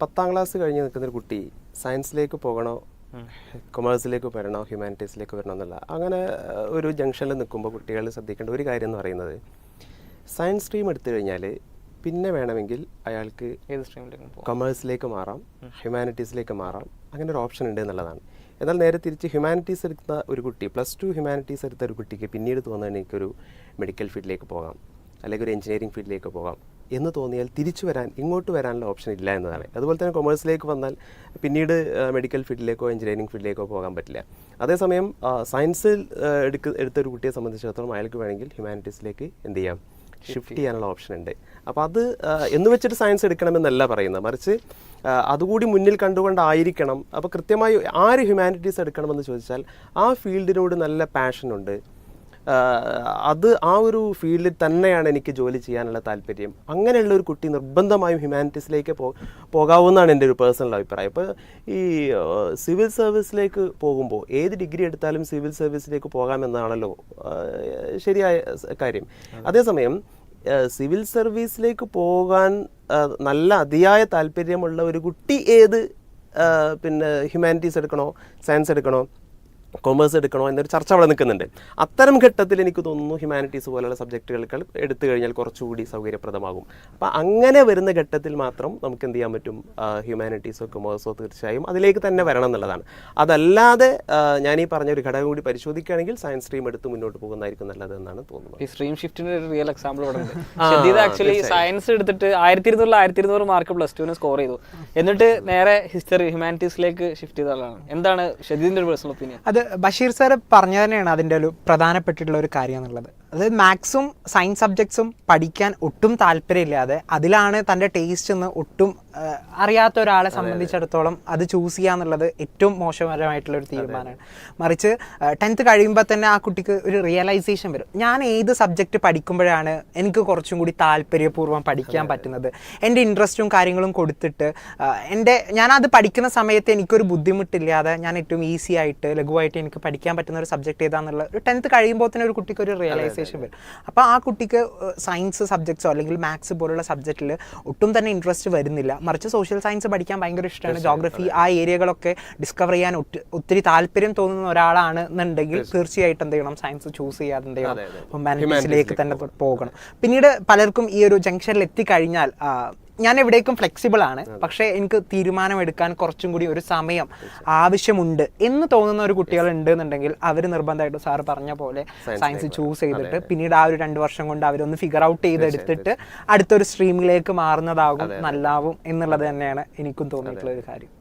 പത്താം ക്ലാസ് കഴിഞ്ഞ് നിൽക്കുന്നൊരു കുട്ടി സയൻസിലേക്ക് പോകണോ കൊമേഴ്സിലേക്ക് വരണോ ഹ്യൂമാനിറ്റീസിലേക്ക് വരണോ എന്നുള്ള അങ്ങനെ ഒരു ജംഗ്ഷനിൽ നിൽക്കുമ്പോൾ കുട്ടികൾ ശ്രദ്ധിക്കേണ്ട ഒരു കാര്യം എന്ന് പറയുന്നത് സയൻസ് സ്ട്രീം എടുത്തു കഴിഞ്ഞാൽ പിന്നെ വേണമെങ്കിൽ അയാൾക്ക് ഏത് സ്ട്രീമിലേക്ക് കൊമേഴ്സിലേക്ക് മാറാം ഹ്യൂമാനിറ്റീസിലേക്ക് മാറാം അങ്ങനെ ഒരു ഓപ്ഷൻ ഉണ്ട് എന്നുള്ളതാണ്. എന്നാൽ നേരെ തിരിച്ച് ഹ്യൂമാനിറ്റീസ് എടുത്ത ഒരു കുട്ടി പ്ലസ് ടു ഹ്യൂമാനിറ്റീസ് എടുത്ത ഒരു കുട്ടിക്ക് പിന്നീട് തോന്നുകയാണെങ്കിൽ എനിക്കൊരു മെഡിക്കൽ ഫീൽഡിലേക്ക് പോകാം അല്ലെങ്കിൽ ഒരു എഞ്ചിനീയറിംഗ് ഫീൽഡിലേക്ക് പോകാം. എന്ന് തോന്നിയാൽ തിരിച്ചു വരാൻ ഇങ്ങോട്ട് വരാനുള്ള ഓപ്ഷൻ ഇല്ല എന്നതാണ്. അതുപോലെ തന്നെ കൊമേഴ്സിലേക്ക് വന്നാൽ പിന്നീട് മെഡിക്കൽ ഫീൽഡിലേക്കോ എഞ്ചിനീയറിംഗ് ഫീൽഡിലേക്കോ പോകാൻ പറ്റില്ല. അതേസമയം സയൻസിൽ എടുക്ക എടുത്ത ഒരു കുട്ടിയെ സംബന്ധിച്ചിടത്തോളം അയാൾക്ക് വേണമെങ്കിൽ ഹ്യൂമാനിറ്റീസിലേക്ക് എന്ത് ചെയ്യാം? ഷിഫ്റ്റ് ചെയ്യാനുള്ള ഓപ്ഷൻ ഉണ്ട്. അപ്പോൾ അത് എന്ന് വെച്ചിട്ട് സയൻസ് എടുക്കണമെന്നല്ല പറയുന്നത്. മറിച്ച് അതുകൂടി മുന്നിൽ കണ്ടുകൊണ്ടായിരിക്കണം. അപ്പോൾ കൃത്യമായി ആര് ഹ്യൂമാനിറ്റീസ് എടുക്കണമെന്ന് ചോദിച്ചാൽ ആ ഫീൽഡിനോട് നല്ല പാഷനുണ്ട് അത് ആ ഒരു ഫീൽഡിൽ തന്നെയാണ് എനിക്ക് ജോലി ചെയ്യാനുള്ള താല്പര്യം. അങ്ങനെയുള്ള ഒരു കുട്ടി നിർബന്ധമായും ഹ്യൂമാനിറ്റീസിലേക്ക് പോ പോകാവുന്നതാണ് എന്റെ ഒരു പേഴ്സണൽ അഭിപ്രായം. ഇപ്പോൾ ഈ സിവിൽ സർവീസിലേക്ക് പോകുമ്പോൾ ഏത് ഡിഗ്രി എടുത്താലും സിവിൽ സർവീസിലേക്ക് പോകാമെന്നാണല്ലോ ശരിയായ കാര്യം. അതേസമയം സിവിൽ സർവീസിലേക്ക് പോകാൻ നല്ല അതിയായ താല്പര്യമുള്ള ഒരു കുട്ടി ഏത് പിന്നെ ഹ്യൂമാനിറ്റീസ് എടുക്കണോ സയൻസ് എടുക്കണോ കൊമേഴ്സ് എടുക്കണോ എന്നൊരു ചർച്ച അവിടെ നിൽക്കുന്നുണ്ട്. അത്തരം ഘട്ടത്തിൽ എനിക്ക് തോന്നുന്നു ഹ്യൂമാനിറ്റീസ് പോലുള്ള സബ്ജക്റ്റുകൾ എടുത്തു കഴിഞ്ഞാൽ കുറച്ചുകൂടി സൗകര്യപ്രദമാകും. അപ്പം അങ്ങനെ വരുന്ന ഘട്ടത്തിൽ മാത്രം നമുക്ക് എന്ത് ചെയ്യാൻ പറ്റും? ഹ്യൂമാനിറ്റീസോ കൊമേഴ്സോ തീർച്ചയായും അതിലേക്ക് തന്നെ വരണം എന്നുള്ളതാണ്. അതല്ലാതെ ഞാൻ ഈ പറഞ്ഞ ഒരു ഘടകം കൂടി പരിശോധിക്കുകയാണെങ്കിൽ സയൻസ് സ്ട്രീം എടുത്ത് മുന്നോട്ട് പോകുന്നതായിരിക്കും നല്ലത് എന്നാണ് തോന്നുന്നത്. ഈ സ്ട്രീം ഷിഫ്റ്റിന്റെ ഒരു റിയൽ എക്സാമ്പിൾ ഇവിടെ ഉണ്ട്. ഷദീദ് ആക്ച്വലി സയൻസ് എടുത്തിട്ട് ആയിരത്തി ഇരുന്നൂറിൽ ആയിരത്തി ഇരുന്നൂറ് മാർക്ക് പ്ലസ് ടുവിന് സ്കോർ ചെയ്തു. എന്നിട്ട് നേരെ ഹിസ്റ്ററി ഹ്യൂമാനിറ്റീസിലേക്ക് ഷിഫ്റ്റ് ചെയ്ത ആളാണ്. എന്താണ് ഷദീദിന്റെ ഒരു പേഴ്സണൽ ഒപ്പീനിയൻ അത് ബഷീർ സാർ പറഞ്ഞു തന്നെയാണ് അതിന്റെ ഒരു പ്രധാനപ്പെട്ടിട്ടുള്ള ഒരു കാര്യം എന്നുള്ളത് അത് മാത്സും സയൻസ് സബ്ജക്ട്സും പഠിക്കാൻ ഒട്ടും താല്പര്യമില്ലാതെ അതിലാണ് തന്റെ ടേസ്റ്റ് എന്ന് ഒട്ടും അറിയാത്ത ഒരാളെ സംബന്ധിച്ചിടത്തോളം അത് ചൂസ് ചെയ്യുക എന്നുള്ളത് ഏറ്റവും മോശപരമായിട്ടുള്ള ഒരു തീരുമാനമാണ്. മറിച്ച് ടെൻത്ത് കഴിയുമ്പോൾ തന്നെ ആ കുട്ടിക്ക് ഒരു റിയലൈസേഷൻ വരും. ഞാൻ ഏത് സബ്ജക്റ്റ് പഠിക്കുമ്പോഴാണ് എനിക്ക് കുറച്ചും കൂടി താല്പര്യപൂർവം പഠിക്കാൻ പറ്റുന്നത്? എന്റെ ഇൻട്രസ്റ്റും കാര്യങ്ങളും കൊടുത്തിട്ട് എന്റെ ഞാനത് പഠിക്കുന്ന സമയത്ത് എനിക്കൊരു ബുദ്ധിമുട്ടില്ലാതെ ഞാൻ ഏറ്റവും ഈസി ആയിട്ട് ലഘുവായിട്ട് എനിക്ക് പഠിക്കാൻ പറ്റുന്ന ഒരു സബ്ജക്റ്റ് ഏതാണെന്നുള്ള ഒരു ടെൻത്ത് കഴിയുമ്പോൾ തന്നെ ഒരു കുട്ടിക്ക് ഒരു റിയലൈസേഷൻ വരും. അപ്പോൾ ആ കുട്ടിക്ക് സയൻസ് സബ്ജക്ട്സോ അല്ലെങ്കിൽ മാത്സ് പോലുള്ള സബ്ജക്റ്റിൽ ഒട്ടും തന്നെ ഇൻട്രസ്റ്റ് വരുന്നില്ല. മറിച്ച് സോഷ്യൽ സയൻസ് പഠിക്കാൻ ഭയങ്കര ഇഷ്ടമാണ് ജോഗ്രഫി ആ ഏരിയകളൊക്കെ ഡിസ്കവർ ചെയ്യാൻ ഒത്തി- ഒത്തിരി താല്പര്യം തോന്നുന്ന ഒരാളാണ് എന്നുണ്ടെങ്കിൽ തീർച്ചയായിട്ടും എന്ത് ചെയ്യണം? സയൻസ് ചൂസ് ചെയ്യാതെ എന്ത് ചെയ്യണം? ഹ്യൂമാനിറ്റീസിലേക്ക് തന്നെ പോകണം. പിന്നീട് പലർക്കും ഈ ഒരു ജംഗ്ഷനിൽ എത്തിക്കഴിഞ്ഞാൽ ഞാൻ എവിടേക്കും ഫ്ലെക്സിബിൾ ആണ് പക്ഷേ എനിക്ക് തീരുമാനമെടുക്കാൻ കുറച്ചും കൂടി ഒരു സമയം ആവശ്യമുണ്ട് എന്ന് തോന്നുന്ന ഒരു കുട്ടികൾ ഉണ്ട് എന്നുണ്ടെങ്കിൽ അവർ നിർബന്ധമായിട്ട് സാർ പറഞ്ഞ പോലെ സയൻസ് ചൂസ് ചെയ്തിട്ട് പിന്നീട് ആ ഒരു രണ്ട് വർഷം കൊണ്ട് അവരൊന്ന് ഫിഗർ ഔട്ട് ചെയ്തെടുത്തിട്ട് അടുത്തൊരു സ്ട്രീമിലേക്ക് മാറുന്നതാകും നല്ലാവും എന്നുള്ളത് തന്നെയാണ് എനിക്കും തോന്നിയിട്ടുള്ള ഒരു കാര്യം.